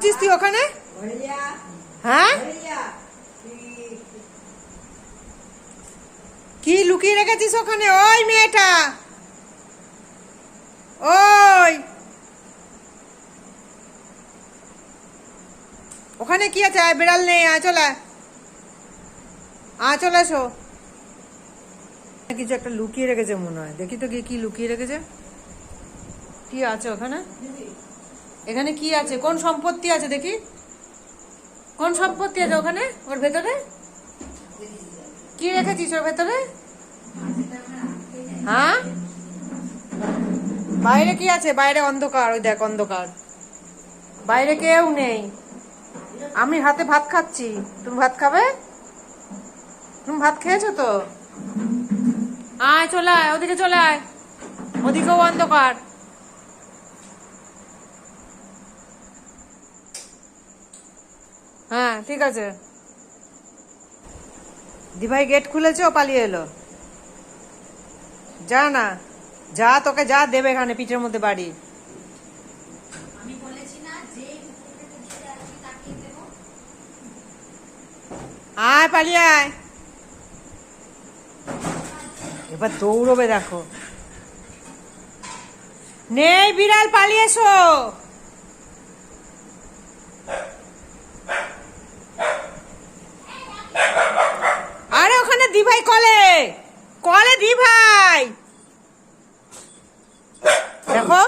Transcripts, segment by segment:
করছিস তুই ওখানে? হ্যাঁ? কি লুকিয়ে রেখেছিস ওখানে? ওই মেয়েটা। ওই। ওখানে কি আছে? আয় বিড়াল নেই আয় চলে। আয়। চলে এসো। কিছু একটা লুকিয়ে রেখেছে মনে হয়। দেখি তো গিয়ে কি লুকিয়ে রেখেছে। কি আছে ওখানে? এখানে কি আছে? কোন সম্পত্তি আছে দেখি? কোন সম্পত্তি আছে ওখানে? ওর ভেতরে? কি রেখেছিস ওর ভেতরে? হ্যাঁ? বাইরে কি আছে? বাইরে অন্ধকার, ওই দেখ অন্ধকার। বাইরে কেউ নেই। আমি হাতে ভাত খাচ্ছি। তুমি ভাত খাবে? তুমি ভাত খেয়েছো তো? আয়, চলে আয়, ওদিকে চলে আয়। ওদিকেও অন্ধকার। হ্যাঁ ঠিক আছে। দিভাই গেট খুলেছে ও পালিয়ে এলো। যা না যা তোকে যা দেবে এখানে পিঠের মধ্যে বাড়ি। আয় পালিয়ে আয়। এবার দৌড়বে দেখো। নেই বিড়াল পালিয়ে এসো আরে ওখানে দিভাই কলে কলে দি ভাই। দেখো।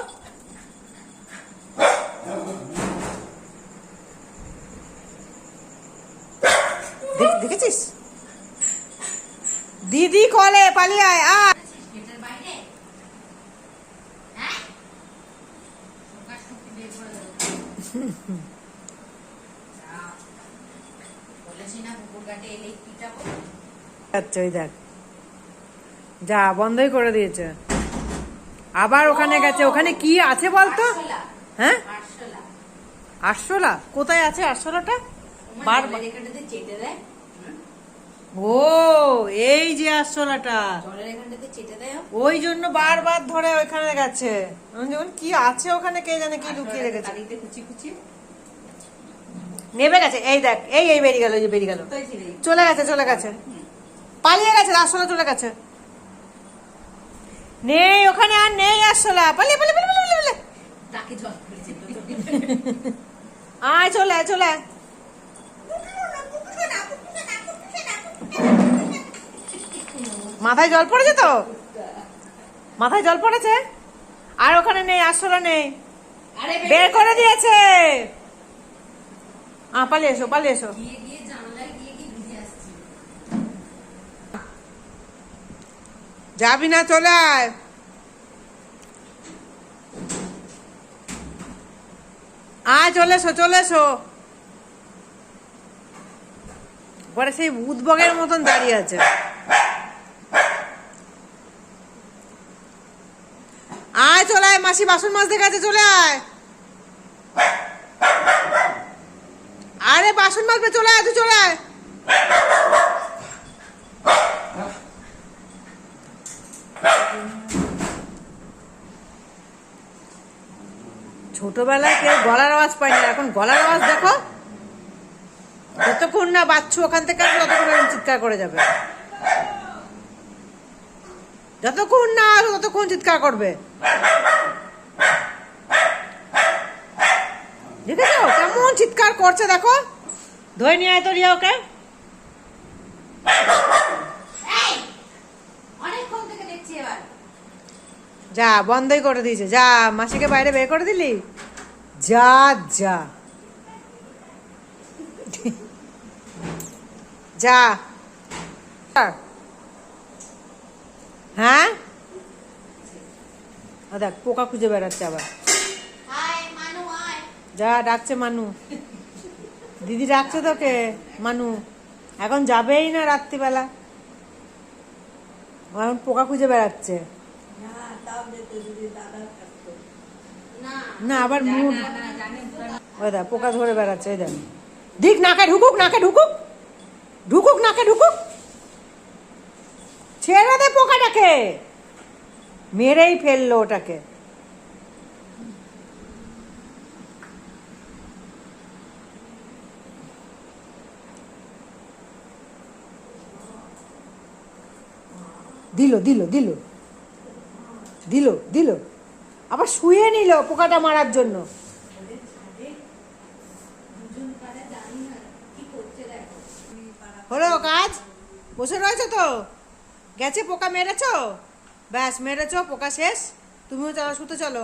দেখেছিস? দিদি কলে পালিয়ে আয় আচ্ছা ওই দেখ। যা বন্ধই করে দিয়েছে। আবার ওখানে গেছে। ওখানে কি আছে বলতো? হ্যাঁ? আরশোলা। কোথায় আছে আরশোলাটা? ও এই যে আরশোলাটা। ওই জন্য বারবার ধরে ওইখানে গেছে। কি আছে ওখানে কে জানে কি লুকিয়ে রেখেছে? নেবে গেছে। এই দেখ এই এই বেরিয়ে গেল এই বেরিয়ে গেল। চলে গেছে চলে গেছে। পালিয়ে গেছে আরশোলা চলে গেছে। নেই ওখানে আর নেই পালিয়ে পালিয়ে পালিয়ে তাকে জল করেছে আয় চলে চলে। মাথায় জল পড়েছে তো? মাথায় জল পড়েছে? আর ওখানে নেই আসলে নেই। বের করে দিয়েছে। আ পালিয়ে এসো পালিয়ে এসো গিয়ে গিয়ে জানলায় গিয়ে গিয়ে ভিজে আসছি যাবি না, চলে আয়। আয়, চলে এসো চলে এসো। পরে সেই উদ্বগের মতন দাঁড়িয়ে আছে। আয়, চলে আয়, মাসি বাসন মাজতে গেছে, চলে আয়। আরে, বাসন মাজবে, চলে আয় চলে আয়। ছোটবেলায় কেউ গলার আওয়াজ পায় না। এখন গলার আওয়াজ দেখো। যতক্ষণ না বাচ্চু ওখান থেকে আসবে ততক্ষণ চিৎকার করে যাবে। যতক্ষণ না আসবে ততক্ষণ চিৎকার করবে। দেখেছ? কেমন চিৎকার করছে দেখো। ধরে নিয়ে আয় তো রিয়া ওকে। যা বন্ধই করে দিয়েছে। যা মাসিকে বাইরে বের করে দিলি? যা যা। যা। হ্যাঁ? দেখ পোকা খুঁজে বেড়াচ্ছে আবার। মানু যা ডাকছে মানু। দিদি ডাকছে তোকে মানু। এখন যাবেই না রাত্রিবেলা। এখন পোকা খুঁজে বেড়াচ্ছে। না আবার মুখ ওই দা পোকা ধরে বেড়াচ্ছে ওই দা দিক নাকে ঢুকুক নাকে ঢুকুক। ঢুকুক নাকে ঢুকুক। ছেড়ে দে পোকাটাকে। মেরেই ফেলল ওটাকে। দিলো দিলো দিলো। দিলো দিলো। আবার শুয়ে নিল পোকাটা মারার জন্য। হলো কাজ? বসে রয়েছো তো? গেছে পোকা মেরেছ? ব্যাস, মেরেছো, পোকা শেষ। তুমিও চলো, শুতে চলো।